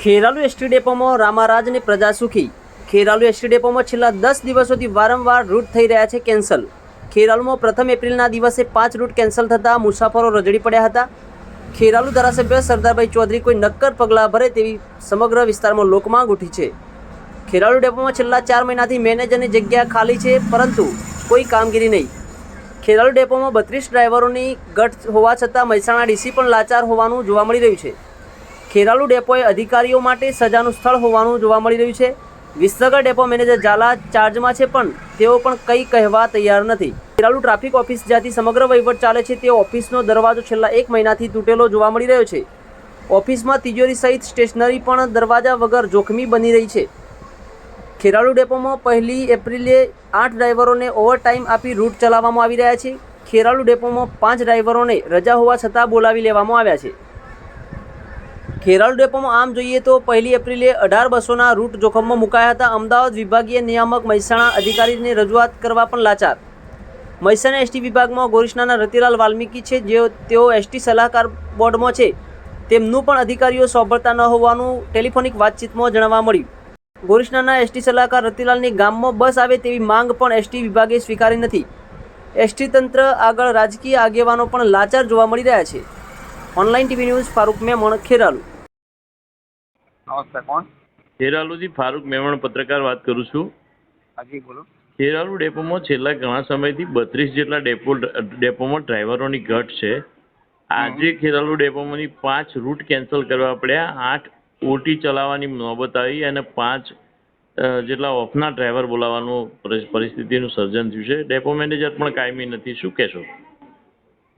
Kheralu ST ડેપોમાં રામારાજને પ્રજા સુખી. Kheralu ST ડેપોમાં છેલ્લા દસ દિવસોથી વારંવાર રૂટ થઈ રહ્યા છે કેન્સલ. ખેરાલુમાં પ્રથમ એપ્રિલના દિવસે પાંચ રૂટ કેન્સલ થતાં મુસાફરો રજડી પડ્યા હતા. ખેરાલુ ધારાસભ્ય સરદારભાઈ ચૌધરી કોઈ નક્કર પગલાં ભરે તેવી સમગ્ર વિસ્તારમાં લોકમાંગ ઉઠી છે. ખેરાલુ ડેપોમાં છેલ્લા ચાર મહિનાથી મેનેજરની જગ્યા ખાલી છે, પરંતુ કોઈ કામગીરી નહીં. ખેરાલુ ડેપોમાં બત્રીસ ડ્રાઈવરોની ગટ હોવા છતાં મહેસાણા ડીસી પણ લાચાર હોવાનું જોવા મળી રહ્યું છે. ખેરાલુ ડેપોએ અધિકારીઓ માટે સજાનું સ્થળ હોવાનું જોવા મળી રહ્યું છે. વિસનગર ડેપો મેનેજર ઝાલા ચાર્જમાં છે પણ તેઓ પણ કંઈ કહેવા તૈયાર નથી. ખેરાલુ ટ્રાફિક ઓફિસ જ્યાંથી સમગ્ર વહીવટ ચાલે છે તે ઓફિસનો દરવાજો છેલ્લા એક મહિનાથી તૂટેલો જોવા મળી રહ્યો છે. ઓફિસમાં તિજોરી સહિત સ્ટેશનરી પણ દરવાજા વગર જોખમી બની રહી છે. ખેરાલુ ડેપોમાં પહેલી એપ્રિલે આઠ ડ્રાઈવરોને ઓવરટાઈમ આપી રૂટ ચલાવવામાં આવી રહ્યા છે. ખેરાલુ ડેપોમાં પાંચ ડ્રાઈવરોને રજા હોવા છતાં બોલાવી લેવામાં આવ્યા છે. ખેરાલુ ડેપોમાં આમ જોઈએ તો પહેલી એપ્રિલે અઢાર બસોના રૂટ જોખમમાં મુકાયા હતા. અમદાવાદ વિભાગીય નિયામક મહેસાણા અધિકારીને રજૂઆત કરવા પણ લાચાર. મહેસાણા એસટી વિભાગમાં ગોરિષ્ણાના રતિલાલ વાલ્મીકી છે જે તેઓ એસટી સલાહકાર બોર્ડમાં છે. તેમનું પણ અધિકારીઓ સાંભળતા ન હોવાનું ટેલિફોનિક વાતચીતમાં જાણવા મળ્યું. ગોરિષ્ણાના એસટી સલાહકાર રતિલાલની ગામમાં બસ આવે તેવી માંગ પણ એસટી વિભાગે સ્વીકારી નથી. એસટી તંત્ર આગળ રાજકીય આગેવાનો પણ લાચાર જોવા મળી રહ્યા છે. Online TV news Farooq Memon, Kheralu. નમસ્તે કોણ? ખેરાલુથી ફારૂક મેમણ પત્રકાર વાત કરું છું. હાજી બોલો. ખેરાલુ ડેપોમાં છેલ્લા ઘણા સમયથી બત્રીસ જેટલા ડેપો ડેપોમાં ડ્રાઈવરોની ઘટ છે. આજે ખેરાલુ ડેપોમાંની પાંચ રૂટ કેન્સલ કરવા પડ્યા. આઠ ઓટી ચલાવવાની નોબત આવી અને પાંચ જેટલા ઓફના ડ્રાઈવર બોલાવવાનું પરિસ્થિતિનું સર્જન થયું છે. ડેપો મેનેજર પણ કાયમી નથી. શું કહેશો?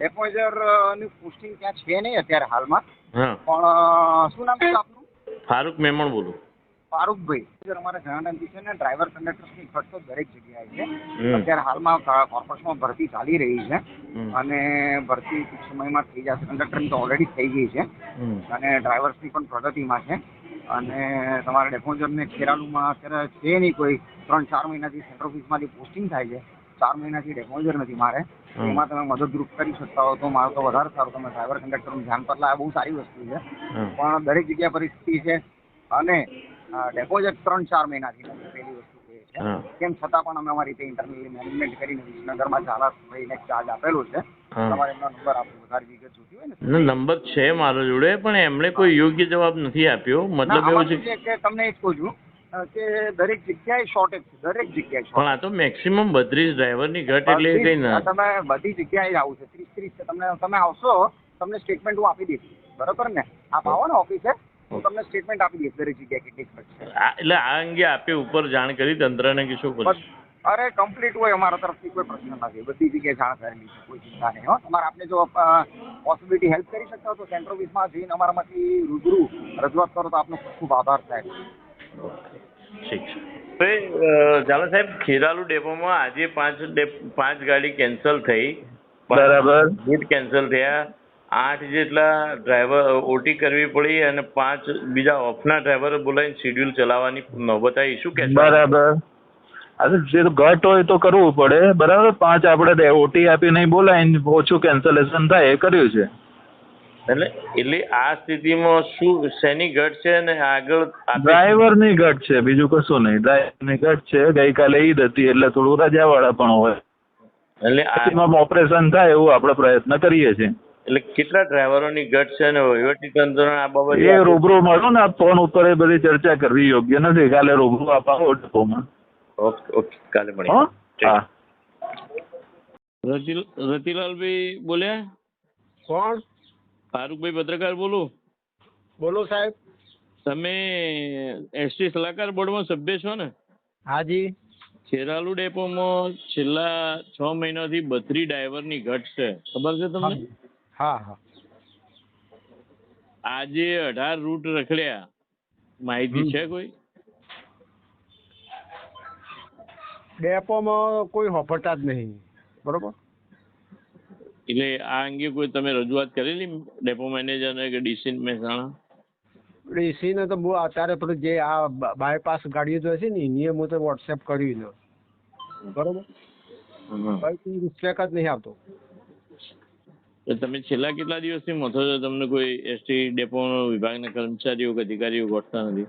ડેપોઝરની પોસ્ટિંગ ત્યાં છે નહીં અત્યારે હાલમાં? પણ શું નામ છે આપનું? ફારૂક મેમણ બોલું. ફારૂકભાઈ અમારે ઘણા છે ને ડ્રાઈવર કંડક્ટરની ખર્ચ દરેક જગ્યાએ છે. અત્યારે હાલમાં કોર્પોરેશનમાં ભરતી ચાલી રહી છે. અને ભરતી ટૂંક સમયમાં થઈ જશે. કંડક્ટરની તો ઓલરેડી થઈ ગઈ છે. અને ડ્રાઈવર્સની પણ પ્રગતિમાં છે. અને તમારે ડેપોઝરને ખેરાલુમાં અત્યારે છે નહીં કોઈ. ત્રણ ચાર મહિનાથી સેન્ટ્રલ ઓફિસમાંથી પોસ્ટિંગ થાય છે. ચાર મહિનાથી ડેપોઝર નથી મારે. એમાં તમે મદદરૂપ કરી શકતા હો તો મારો તો વધારે સારું તમે ડ્રાઈવર કંડક્ટરનું ધ્યાન પર લાવે બહુ સારી વસ્તુ છે. પણ દરેક જગ્યા પરિસ્થિતિ છે. અને ડેપોઝિટ ત્રણ ચાર મહિનાથી નથી. પહેલી વસ્તુ છે. તેમ છતાં પણ અમે અમારી રીતે ઇન્ટરનલી મેનેજમેન્ટ કરીને વિસનગરમાં ચાલા ભાઈને ચાર્જ આપેલો છે. તમારે એમનો નંબર આપો વધારે વિગત જોતી હોય ને? નંબર છે મારો જોડે પણ એમણે કોઈ યોગ્ય જવાબ નથી આપ્યો. મતલબ એવું છે કે તમને એ જ કહું છું. કે દરેક જગ્યાએ શોર્ટેજ છે દરેક જગ્યાએ પણ આ તો મેક્સિમમ બત્રીસ ડ્રાઈવરની ઘટ એટલે કઈ ના. તમે બધી જગ્યાએ આવું છે ત્રીસ ત્રીસ છે તમને તમે આવશો તમને સ્ટેટમેન્ટ હું આપી દઈશ. બરોબર ને? આપ આવો ને ઓફિસે હું તમને સ્ટેટમેન્ટ આપી દઈશ દરેક જગ્યાએ કેટલી ખર્ચ છે. એટલે આ અંગે આપે ઉપર જાણ કરી તંત્રને કે શું કરશું? અરે કમ્પ્લીટ હોય અમારા તરફથી કોઈ પ્રશ્ન નથી બધી જગ્યાએ જાણ કરેલી છે કોઈ ચિંતા નહીં હો. તમારે આપને જો પોસિબિલિટી હેલ્પ કરી શકતા હો તો સેન્ટ્રો ઓફિસમાં જઈને અમારામાંથી રૂબરૂ રજૂઆત કરો તો આપનો ખૂબ ખૂબ આભાર સાહેબ. ઠીક છે. ઝાલા સાહેબ ખેરાલુ ડેપોમાં આજે પાંચ પાંચ ગાડી કેન્સલ થઈ. બરાબર. સીટ કેન્સલ થયા. આઠ જેટલા ડ્રાઈવર ઓટી કરવી પડી અને પાંચ બીજા ઓફના ડ્રાઈવર બોલાવીને શેડ્યુલ ચલાવવાની નોબત આવી શું કે બરાબર. અરે જે ઘટ હોય તો કરવું પડે. બરાબર? પાંચ આપણે ઓટી આપી નહીં બોલાય ઓછું કેન્સલેશન થાય એ કર્યું છે. એટલે એટલે આ સ્થિતિમાં શું શેની ઘટ છે ને આગળ ડ્રાઈવર ડ્રાઈવરની ઘટ છે બીજું કશું નહીં. ડ્રાઈવરની ઘટ છે ગઈકાલે ઈદ હતી એટલે થોડું રજાવાળા પણ હોય. એટલે એમાં ઓપરેશન થાય એવું આપણે પ્રયત્ન કરીએ છીએ. એટલે કેટલા ડ્રાઈવરોની ઘટ છે ને વહીવટી તંત્ર આ બાબત એ રૂબરૂ મળો ને આ ફોન ઉપર એ બધી ચર્ચા કરવી યોગ્ય નથી. કાલે રૂબરૂ આપાવો ડેપોમાં ઓકે ઓકે કાલે મળી મળીએ હા. રતિલ રતિલાલભાઈ બોલ્યા? કોણ? ફારૂકભાઈ પત્રકાર બોલો. બોલો સાહેબ. તમે એસટી સલાહકાર બોર્ડમાં સભ્ય છો ને? હાજી. ખેરાલુ ડેપોમાં છેલ્લા છ મહિનાથી બત્રી ડ્રાઈવરની ઘટ છે. ખબર છે તમને? હા. હા આજે અઢાર રૂટ રખડ્યા. માહિતી છે કોઈ? ડેપોમાં કોઈ હોફરતા જ નહીં. બરોબર? એટલે આ અંગે કોઈ તમે રજૂઆત કરેલી ડેપો મેનેજરને કે ડીસી મહેસાણા ડીસીને તો બહુ અત્યારે પેલું જે આ બાયપાસ ગાડીઓ જો છે ને એની હું તો વોટ્સએપ કરી દો બરોબર. કોઈ રિસ્પેક્ટ જ નહીં આવતો. તમે છેલ્લા કેટલા દિવસથી મથો છો? તમને કોઈ એસટી ડેપો વિભાગના કર્મચારીઓ કે અધિકારીઓ ગોઠતા નથી?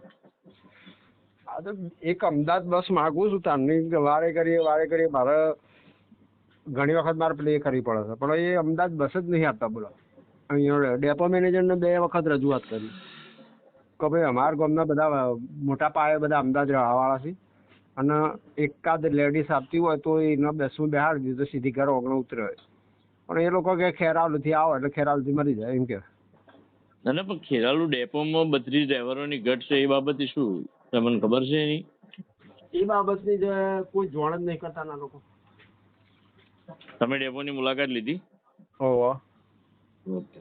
આ તો એક અમદાવાદ બસ માગું છું. તારની વારે કરીએ વારે કરીએ મારે ઘણી વખત મારે પ્લે કરવી પડે છે. પણ એ અમદાવાદ બસ જ નહીં આપતા બોલો. અહીંયા ડેપો મેનેજરને બે વખત રજૂઆત કરી. કે ભાઈ અમારા ગામના બધા મોટા પાયે બધા અમદાવાદ રહેવાવાળા છે. અને એકાદ લેડીઝ આપતી હોય તો એને બસમાં બેહાડી દીધું તો સીધી ઘર ઓગણ ઉતરે. પણ એ લોકો કે ખેરાલુથી આવો એટલે ખેરાલુથી મરી જાય એમ કે. ના ના પણ ખેરાલુ ડેપોમાં બધી ડ્રાઈવરોની ઘટ છે એ બાબતે શું? તમને ખબર છે એની? એ બાબતની જે કોઈ જોણ જ નહીં કરતા ના લોકો. તમે ડેપોની મુલાકાત લીધી? ઓકે.